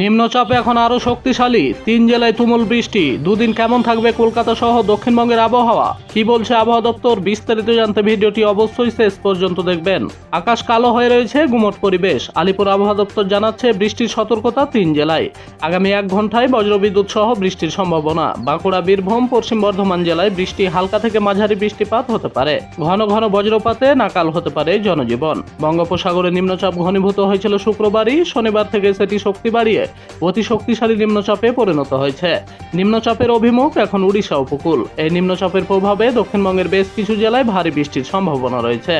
নিম্নচাপ এখন আরও শক্তিশালী, তিন জেলায় তুমুল বৃষ্টি। দুদিন কেমন থাকবে কলকাতা সহ দক্ষিণবঙ্গের আবহাওয়া? কি বলছে আবহাওয়া দপ্তর? বিস্তারিত জানতে ভিডিওটি অবশ্যই শেষ পর্যন্ত দেখবেন। আকাশ কালো হয়ে রয়েছে, গুমট পরিবেশ। আলিপুর আবহাওয়া দপ্তর জানাচ্ছে, বৃষ্টির সতর্কতা তিন জেলায়। আগামী এক ঘন্টায় বজ্রবিদ্যুৎ সহ বৃষ্টির সম্ভাবনা। বাঁকুড়া, বীরভূম, পশ্চিম বর্ধমান জেলায় বৃষ্টি হালকা থেকে মাঝারি বৃষ্টিপাত হতে পারে। ঘন ঘন বজ্রপাতে নাকাল হতে পারে জনজীবন। বঙ্গোপসাগরে নিম্নচাপ ঘনীভূত হয়েছিল শুক্রবারই। শনিবার থেকে সেটি শক্তি বাড়িয়ে অতি শক্তিশালী নিম্নচাপে পরিণত হয়েছে। নিম্নচাপের অভিমুখ এখন উড়িষ্যা উপকূল। এই নিম্নচাপের প্রভাবে দক্ষিণবঙ্গের বেশ কিছু জেলায় ভারী বৃষ্টির সম্ভাবনা রয়েছে।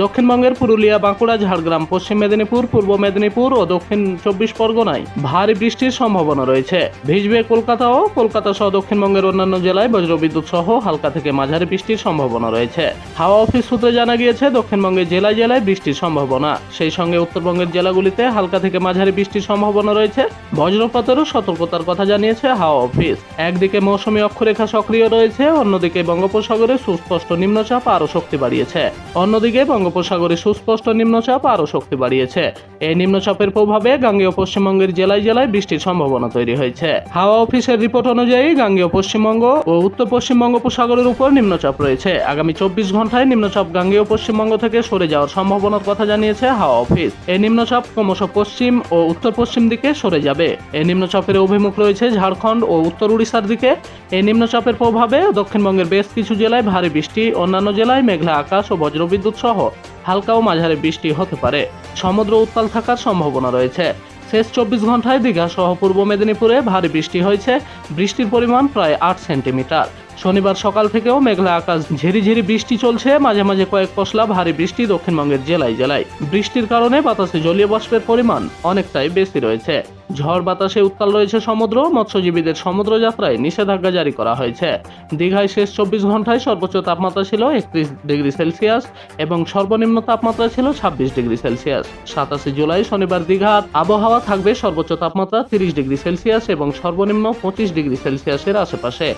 দক্ষিণবঙ্গের পুরুলিয়া, বাঁকুড়া, ঝাড়গ্রাম, পশ্চিম মেদিনীপুর, পূর্ব মেদিনীপুর ও দক্ষিণ চব্বিশ পরগনায় ভারী বৃষ্টির সম্ভাবনা রয়েছে। ভিজবে কলকাতা ও কলকাতা সহ দক্ষিণবঙ্গের অন্যান্য জেলায় বজ্রবিদ্যুৎ সহ হালকা থেকে মাঝারি বৃষ্টির সম্ভাবনা রয়েছে। হাওয়া অফিস সূত্রে জানা গিয়েছে, দক্ষিণবঙ্গের জেলায় জেলায় বৃষ্টির সম্ভাবনা। সেই সঙ্গে উত্তরবঙ্গের জেলাগুলিতে হালকা থেকে মাঝারি বৃষ্টির সম্ভাবনা রয়েছে। বজ্রপাতেরও সতর্কতার কথা জানিয়েছে হাওয়া অফিস। একদিকে মৌসুমী অক্ষরেখা সক্রিয় রয়েছে, অন্যদিকে বঙ্গোপসাগরে সুস্পষ্ট নিম্নচাপ আরও শক্তি বাড়িয়েছে। অন্যদিকে বঙ্গোপসাগরে সুস্পষ্ট নিম্নচাপ আরও শক্তি বাড়িয়েছে। এই নিম্নচাপের প্রভাবে গাঙ্গেয় পশ্চিমবঙ্গের জেলায় জেলায় বৃষ্টির সম্ভাবনা তৈরি হয়েছে। হাওয়া অফিসের রিপোর্ট অনুযায়ী গাঙ্গেয় পশ্চিমবঙ্গ ও উত্তর পশ্চিম বঙ্গোপসাগরের উপর নিম্নচাপ রয়েছে। আগামী চব্বিশ ঘন্টায় নিম্নচাপ গাঙ্গেয় পশ্চিমবঙ্গ থেকে সরে যাওয়ার সম্ভাবনার কথা জানিয়েছে হাওয়া অফিস। এই নিম্নচাপ ক্রমশ পশ্চিম ও উত্তর পশ্চিম দিকে সরে যাবে। এই নিম্নচাপের অভিমুখ রয়েছে ঝাড়খণ্ড ও উত্তর উড়িষ্যার দিকে। এই নিম্নচাপের প্রভাবে দক্ষিণবঙ্গের বেশ কিছু জেলায় ভারী বৃষ্টি, অন্যান্য জেলায় মেঘলা আকাশ ও বজ্রবিদ্যুৎ সহ হালকা ও মাঝারি বৃষ্টি হতে পারে। সমুদ্র উত্তাল থাকার সম্ভাবনা রয়েছে। শেষ চব্বিশ ঘন্টায় দীঘা সহ পূর্ব মেদিনীপুরে ভারী বৃষ্টি হয়েছে। বৃষ্টির পরিমাণ প্রায় আট সেন্টিমিটার। শনিবার সকাল থেকেও মেঘলা আকাশ, ঝেরি ঝিরিঝিরি বৃষ্টি চলছে, মাঝে মাঝে কয়েক পশলা ভারী বৃষ্টি দক্ষিণবঙ্গের জেলায় জেলায়। বৃষ্টির কারণে বাতাসে জলীয় বাষ্পের পরিমাণ অনেকটাই বেশি রয়েছে। ঝড় বাতাসে উত্তাল রয়েছে সমুদ্র, মৎস্যজীবীদের সমুদ্র যাত্রায় নিষেধাজ্ঞা জারি করা হয়েছে। দীঘায় শেষ চব্বিশ ঘন্টায় সর্বোচ্চ তাপমাত্রা ছিল একত্রিশ ডিগ্রি সেলসিয়াস এবং সর্বনিম্ন তাপমাত্রা ছিল ছাব্বিশ ডিগ্রি সেলসিয়াস। সাতাশে জুলাই শনিবার দীঘার আবহাওয়া থাকবে সর্বোচ্চ তাপমাত্রা তিরিশ ডিগ্রি সেলসিয়াস এবং সর্বনিম্ন পঁচিশ ডিগ্রি সেলসিয়াসের আশেপাশে।